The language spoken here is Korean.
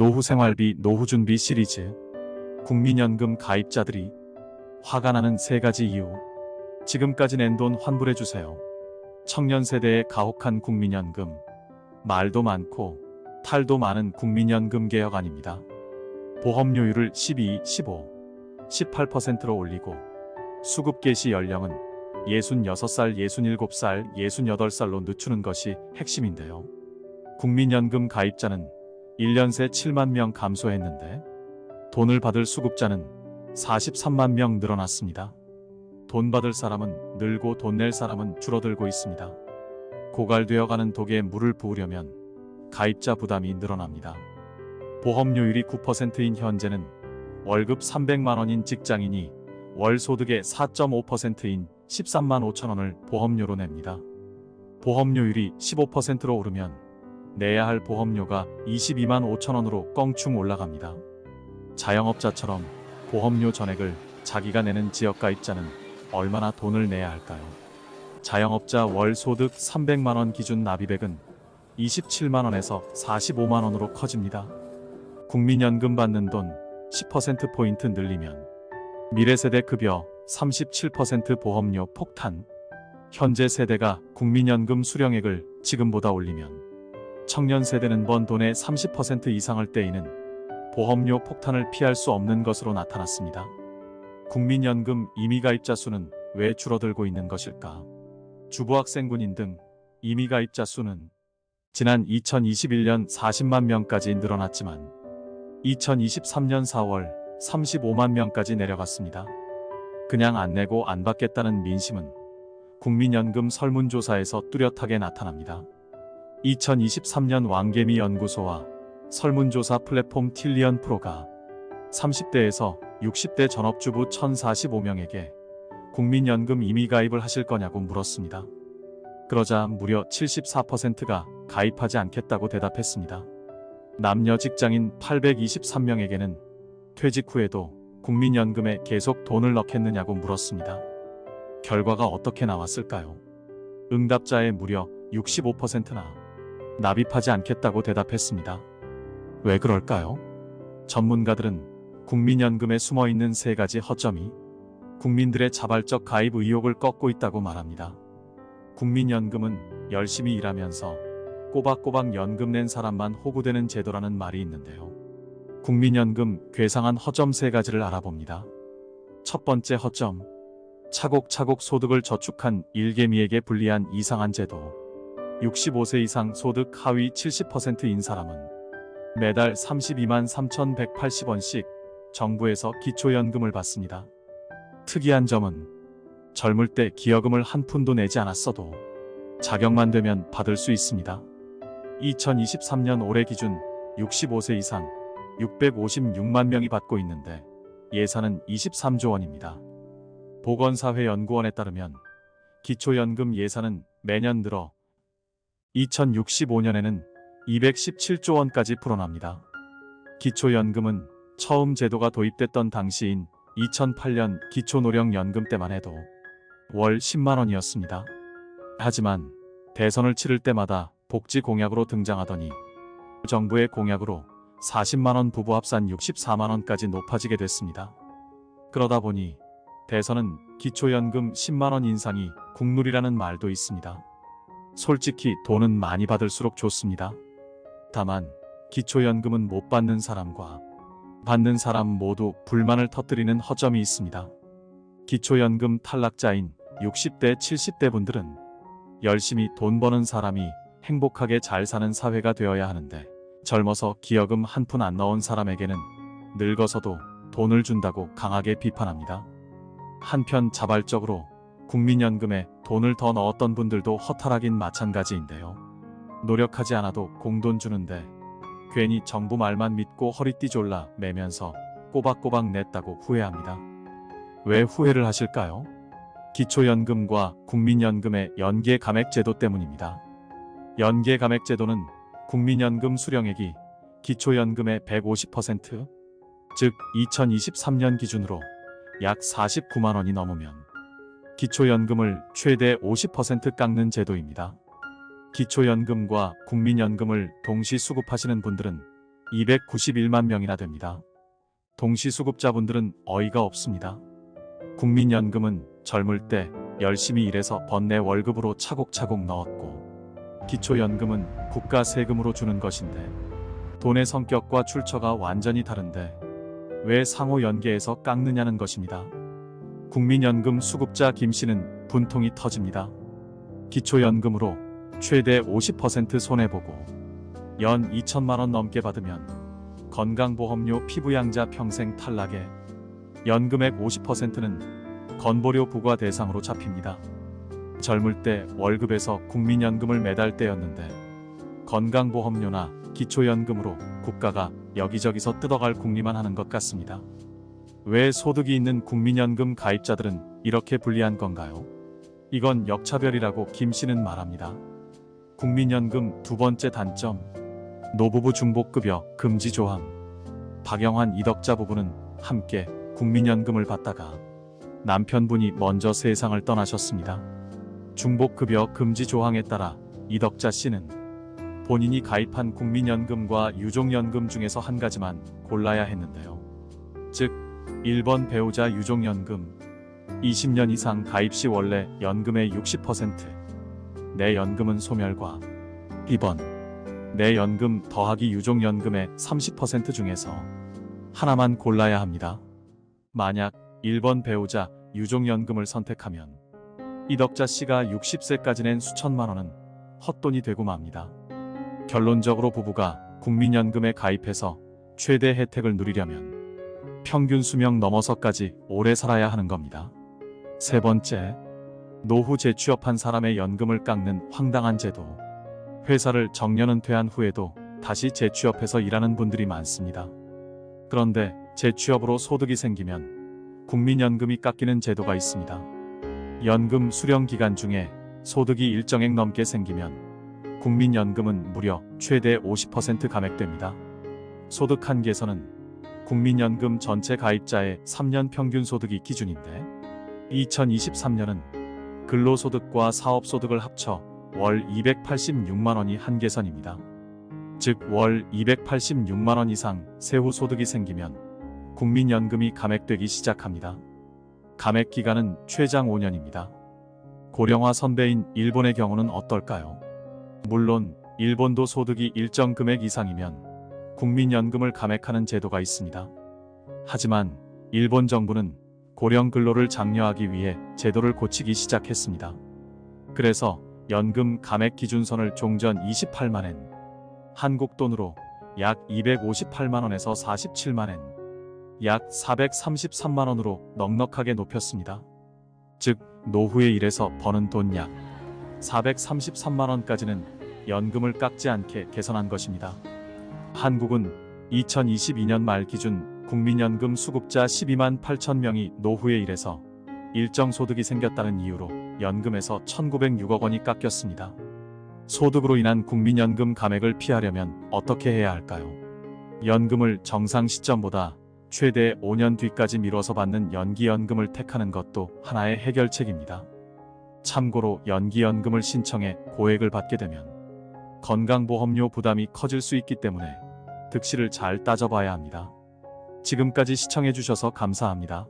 노후생활비 노후준비 시리즈 국민연금 가입자들이 화가 나는 세 가지 이유 지금까지 낸 돈 환불해주세요. 청년 세대의 가혹한 국민연금 말도 많고 탈도 많은 국민연금 개혁 아닙니다. 보험료율을 12, 15, 18%로 올리고 수급 개시 연령은 66살, 67살, 68살로 늦추는 것이 핵심인데요. 국민연금 가입자는 1년 새 7만 명 감소했는데 돈을 받을 수급자는 43만 명 늘어났습니다. 돈 받을 사람은 늘고 돈 낼 사람은 줄어들고 있습니다. 고갈되어 가는 독에 물을 부으려면 가입자 부담이 늘어납니다. 보험료율이 9%인 현재는 월급 300만 원인 직장인이 월 소득의 4.5%인 13만 5천 원을 보험료로 냅니다. 보험료율이 15%로 오르면 내야 할 보험료가 22만 5천 원으로 껑충 올라갑니다. 자영업자처럼 보험료 전액을 자기가 내는 지역가입자는 얼마나 돈을 내야 할까요? 자영업자 월 소득 300만 원 기준 납입액은 27만 원에서 45만 원으로 커집니다. 국민연금 받는 돈 10%포인트 늘리면 미래세대 급여 37% 보험료 폭탄 현재 세대가 국민연금 수령액을 지금보다 올리면 청년 세대는 번 돈의 30% 이상을 떼이는 보험료 폭탄을 피할 수 없는 것으로 나타났습니다. 국민연금 임의가입자 수는 왜 줄어들고 있는 것일까? 주부학생 군인 등 임의가입자 수는 지난 2021년 40만 명까지 늘어났지만 2023년 4월 35만 명까지 내려갔습니다. 그냥 안 내고 안 받겠다는 민심은 국민연금 설문조사에서 뚜렷하게 나타납니다. 2023년 왕개미 연구소와 설문조사 플랫폼 틸리언 프로가 30대에서 60대 전업주부 1045명에게 국민연금 임의가입을 하실 거냐고 물었습니다. 그러자 무려 74%가 가입하지 않겠다고 대답했습니다. 남녀 직장인 823명에게는 퇴직 후에도 국민연금에 계속 돈을 넣겠느냐고 물었습니다. 결과가 어떻게 나왔을까요? 응답자의 무려 65%나 납입하지 않겠다고 대답했습니다. 왜 그럴까요? 전문가들은 국민연금에 숨어 있는 세 가지 허점이 국민들의 자발적 가입 의욕을 꺾고 있다고 말합니다. 국민연금은 열심히 일하면서 꼬박꼬박 연금 낸 사람만 호구되는 제도라는 말이 있는데요. 국민연금 괴상한 허점 세 가지를 알아봅니다. 첫 번째 허점. 차곡차곡 소득을 저축한 일개미에게 불리한 이상한 제도. 65세 이상 소득 하위 70%인 사람은 매달 32만 3,180원씩 정부에서 기초연금을 받습니다. 특이한 점은 젊을 때 기여금을 한 푼도 내지 않았어도 자격만 되면 받을 수 있습니다. 2023년 올해 기준 65세 이상 656만 명이 받고 있는데 예산은 23조 원입니다. 보건사회연구원에 따르면 기초연금 예산은 매년 늘어 2065년에는 217조 원까지 풀어납니다. 기초연금은 처음 제도가 도입됐던 당시인 2008년 기초노령연금 때만 해도 월 10만 원이었습니다. 하지만 대선을 치를 때마다 복지 공약으로 등장하더니 정부의 공약으로 40만 원 부부 합산 64만 원까지 높아지게 됐습니다. 그러다 보니 대선은 기초연금 10만 원 인상이 국룰이라는 말도 있습니다. 솔직히 돈은 많이 받을수록 좋습니다. 다만 기초연금은 못 받는 사람과 받는 사람 모두 불만을 터뜨리는 허점이 있습니다. 기초연금 탈락자인 60대, 70대 분들은 열심히 돈 버는 사람이 행복하게 잘 사는 사회가 되어야 하는데 젊어서 기여금 한 푼 안 넣은 사람에게는 늙어서도 돈을 준다고 강하게 비판합니다. 한편 자발적으로 국민연금에 돈을 더 넣었던 분들도 허탈하긴 마찬가지인데요. 노력하지 않아도 공돈 주는데 괜히 정부 말만 믿고 허리띠 졸라 매면서 꼬박꼬박 냈다고 후회합니다. 왜 후회를 하실까요? 기초연금과 국민연금의 연계 감액 제도 때문입니다. 연계 감액 제도는 국민연금 수령액이 기초연금의 150%, 즉 2023년 기준으로 약 49만 원이 넘으면 기초연금을 최대 50% 깎는 제도입니다. 기초연금과 국민연금을 동시 수급하시는 분들은 291만 명이나 됩니다. 동시 수급자분들은 어이가 없습니다. 국민연금은 젊을 때 열심히 일해서 번 내 월급으로 차곡차곡 넣었고 기초연금은 국가 세금으로 주는 것인데 돈의 성격과 출처가 완전히 다른데 왜 상호 연계해서 깎느냐는 것입니다. 국민연금 수급자 김 씨는 분통이 터집니다. 기초연금으로 최대 50% 손해보고 연 2천만 원 넘게 받으면 건강보험료 피부양자 평생 탈락에 연금액 50%는 건보료 부과 대상으로 잡힙니다. 젊을 때 월급에서 국민연금을 매달 때였는데 건강보험료나 기초연금으로 국가가 여기저기서 뜯어갈 궁리만 하는 것 같습니다. 왜 소득이 있는 국민연금 가입자들은 이렇게 불리한 건가요? 이건 역차별이라고 김 씨는 말합니다. 국민연금 두 번째 단점 노부부 중복급여 금지 조항 박영환 이덕자 부부는 함께 국민연금을 받다가 남편분이 먼저 세상을 떠나셨습니다. 중복급여 금지 조항에 따라 이덕자 씨는 본인이 가입한 국민연금과 유족연금 중에서 한 가지만 골라야 했는데요. 즉 1번 배우자 유족연금 20년 이상 가입 시 원래 연금의 60%내 연금은 소멸과 2번 내 연금 더하기 유족연금의 30% 중에서 하나만 골라야 합니다. 만약 1번 배우자 유족연금을 선택하면 이덕자 씨가 60세까지 낸 수천만 원은 헛돈이 되고 맙니다. 결론적으로 부부가 국민연금에 가입해서 최대 혜택을 누리려면 평균 수명 넘어서까지 오래 살아야 하는 겁니다. 세 번째, 노후 재취업한 사람의 연금을 깎는 황당한 제도. 회사를 정년은퇴한 후에도 다시 재취업해서 일하는 분들이 많습니다. 그런데 재취업으로 소득이 생기면 국민연금이 깎이는 제도가 있습니다. 연금 수령 기간 중에 소득이 일정액 넘게 생기면 국민연금은 무려 최대 50% 감액됩니다. 소득 한계선은 국민연금 전체 가입자의 3년 평균 소득이 기준인데 2023년은 근로소득과 사업소득을 합쳐 월 286만 원이 한계선입니다. 즉 월 286만 원 이상 세후 소득이 생기면 국민연금이 감액되기 시작합니다. 감액 기간은 최장 5년입니다. 고령화 선배인 일본의 경우는 어떨까요? 물론 일본도 소득이 일정 금액 이상이면 국민연금을 감액하는 제도가 있습니다. 하지만 일본 정부는 고령 근로를 장려하기 위해 제도를 고치기 시작했습니다. 그래서 연금 감액 기준선을 종전 28만엔, 한국 돈으로 약 258만원에서 47만엔, 약 433만원으로 넉넉하게 높였습니다. 즉, 노후에 일해서 버는 돈 약 433만원까지는 연금을 깎지 않게 개선한 것입니다. 한국은 2022년 말 기준 국민연금 수급자 12만 8천 명이 노후에 일해서 일정 소득이 생겼다는 이유로 연금에서 1,906억 원이 깎였습니다. 소득으로 인한 국민연금 감액을 피하려면 어떻게 해야 할까요? 연금을 정상 시점보다 최대 5년 뒤까지 미뤄서 받는 연기연금을 택하는 것도 하나의 해결책입니다. 참고로 연기연금을 신청해 고액을 받게 되면 건강보험료 부담이 커질 수 있기 때문에 득실을 잘 따져봐야 합니다. 지금까지 시청해주셔서 감사합니다.